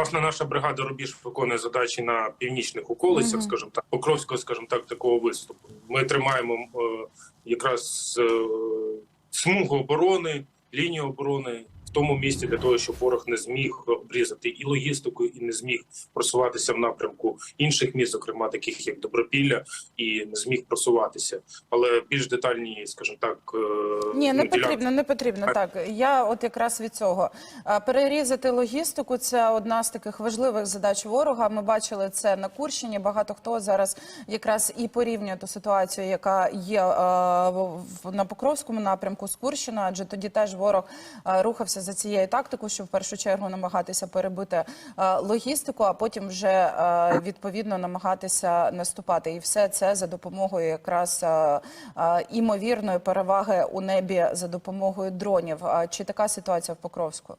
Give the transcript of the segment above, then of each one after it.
Власне, наша бригада рубіж виконує задачі на північних околицях, Мгм. скажімо так, Покровського, скажімо так, такого виступу. Ми тримаємо е, якраз е, смугу оборони, лінію оборони в тому місці для того, щоб ворог не зміг обрізати і логістику, і не зміг просуватися в напрямку інших міст, зокрема таких як Добропілля, і не зміг просуватися. Але більш детальні, скажімо так, е, Ні, не ну, ділянки- потрібно, не потрібно. Так я от якраз від цього перерізати логістику. Це одна з таких важливих задач ворога. Ми бачили це на Курщині. Багато хто зараз якраз і порівнює ту ситуацію, яка є в- на Покровському напрямку з Курщина, адже тоді теж ворог а, рухався за цією тактикою, щоб в першу чергу намагатися перебити логістику, а потім вже відповідно намагатися наступати. І все це за допомогою якраз а, імовірної переваги у небі за допомогою дронів. Чи така ситуація в Покровську?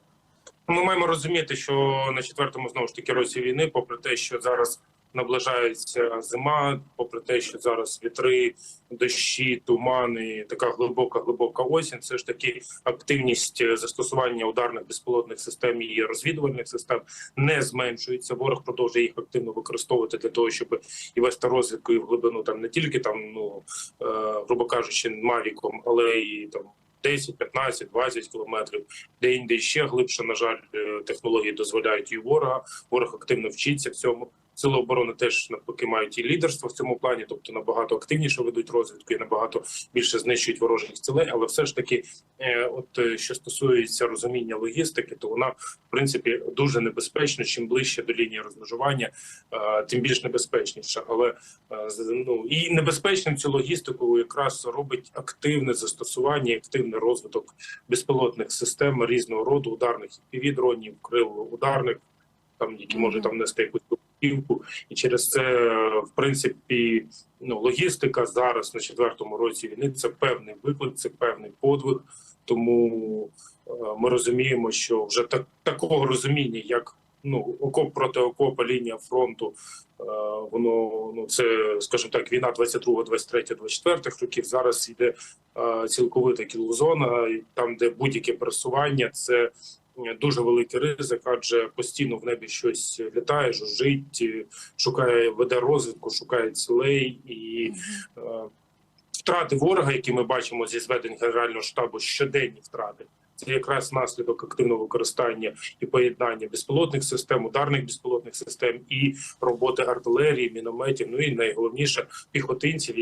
Ми маємо розуміти, що на четвертому знову ж таки році війни, попри те, що зараз наближається зима, попри те, що зараз вітри, дощі, тумани, така глибока глибока осінь. Це ж таки активність е, застосування ударних безпілотних систем і розвідувальних систем не зменшується. Ворог продовжує їх активно використовувати для того, щоб і вести розвідку і в глибину там не тільки там, ну е, грубо кажучи, мавіком, але і там. 10, 15, 20 кілометрів, де інде ще глибше, на жаль, е, технології дозволяють і ворога. Ворог активно вчиться в цьому. Сили оборони теж навпаки мають і лідерство в цьому плані, тобто набагато активніше ведуть розвідку і набагато більше знищують ворожих цілей. Але все ж таки, е, от е, що стосується розуміння логістики, то вона в принципі дуже небезпечна. Чим ближче до лінії розмежування, е, тим більш небезпечніше. Але ну і небезпечним цю логістику якраз робить активне застосування, активний розвиток безпілотних систем різного роду, ударних півдронів, крил ударних, там які можуть там нести якусь півку, і через це, в принципі, ну логістика зараз на четвертому році війни це певний виклик, це певний подвиг. Тому е, ми розуміємо, що вже так такого розуміння, як ну окоп проти окопа, лінія фронту, е, воно ну це, скажімо так, війна 22, 23, 24 років. Зараз йде е, цілковита кілозона, там, де будь-яке пересування, це дуже великий ризик, адже постійно в небі щось літає, жужжить, шукає, веде розвідку, шукає цілей і е, втрати ворога, які ми бачимо зі зведень Генерального штабу, щоденні втрати. Це якраз наслідок активного використання і поєднання безпілотних систем, ударних безпілотних систем і роботи артилерії, мінометів. Ну і найголовніше піхотинців,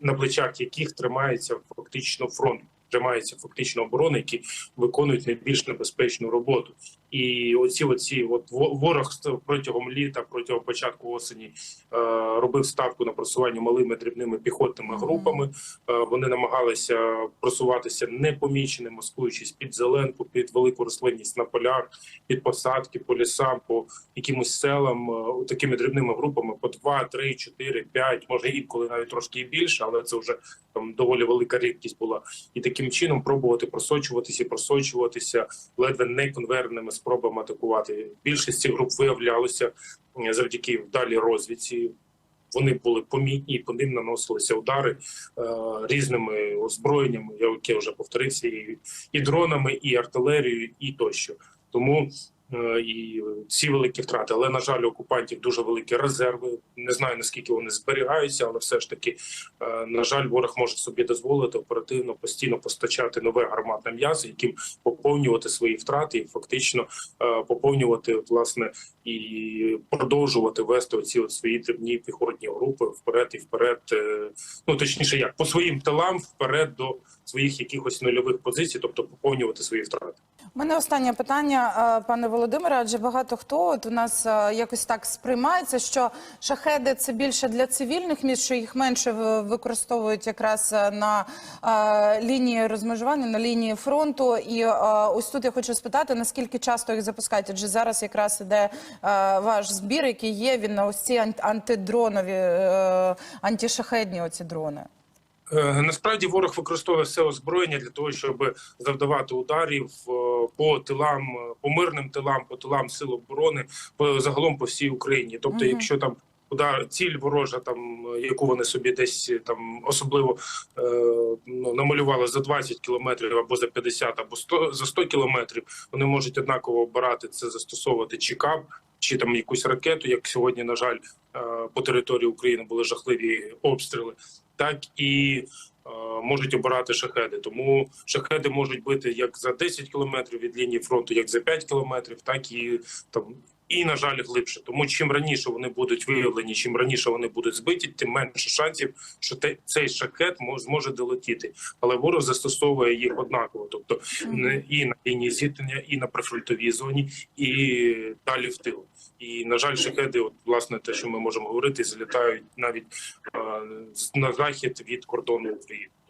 на плечах яких тримається фактично фронт, тримається фактично оборони, які виконують найбільш небезпечну роботу. І оці, оці, от во- ворог протягом літа, протягом початку осені е, робив ставку на просування малими дрібними піхотними групами. Е, Вони намагалися просуватися непоміченими, маскуючись під зеленку, під велику рослинність на полях, під посадки, по лісам, по якимось селам, е, такими дрібними групами по 2, 3, 4, 5, може інколи навіть трошки і більше, але це вже там доволі велика рідкість була. І таким чином пробувати просочуватися, і просочуватися ледве неконверними спробами атакувати. Більшість цих груп виявлялося завдяки вдалій розвідці. Вони були помітні, по ним наносилися удари е, різними озброєннями. Як я вже повторився, і, і дронами, і артилерією, і тощо. Тому і ці великі втрати. Але на жаль, окупантів дуже великі резерви. Не знаю наскільки вони зберігаються, але все ж таки, е, на жаль, ворог може собі дозволити оперативно постійно постачати нове гарматне м'ясо, яким поповнювати свої втрати, і фактично е, поповнювати власне і продовжувати вести оці от свої дрібні піхотні групи вперед і вперед. е, Ну точніше, як по своїм тилам вперед до своїх якихось нульових позицій, тобто поповнювати свої втрати. У мене останнє питання, е, пане Володимире. Адже багато хто от у нас е, якось так сприймається, що шахеди це більше для цивільних міст, що їх менше використовують якраз е, на лінії розмежування, на лінії фронту. І ось тут я хочу спитати, наскільки часто їх запускають? Адже зараз якраз іде ваш збір, який є. Він на ось ці ан- антидронові, антишахедні оці дрони. Насправді ворог використовує все озброєння для того, щоб завдавати ударів по тилам, по мирним тилам, по тилам сил оборони, по загалом по всій Україні. Тобто, Мгм. якщо там удар ціль ворожа, там яку вони собі десь там особливо е, ну, намалювали за 20 кілометрів або за 50, або 100, за 100 кілометрів, вони можуть однаково обирати це, застосовувати чи кап, чи там якусь ракету, як сьогодні, на жаль, е, по території України були жахливі обстріли, так і можуть обирати шахеди. Тому шахеди можуть бити як за 10 кілометрів від лінії фронту, як за 5 кілометрів, так і там. І на жаль, глибше. Тому чим раніше вони будуть виявлені, чим раніше вони будуть збиті, тим менше шансів, що те- цей шахет мо- зможе долетіти. Але ворог застосовує їх однаково, тобто і на лінії зіткнення, і на прифронтовій зоні, і далі в тил. І на жаль, шахеди, от власне, те, що ми можемо говорити, злітають навіть е, на захід від кордону України.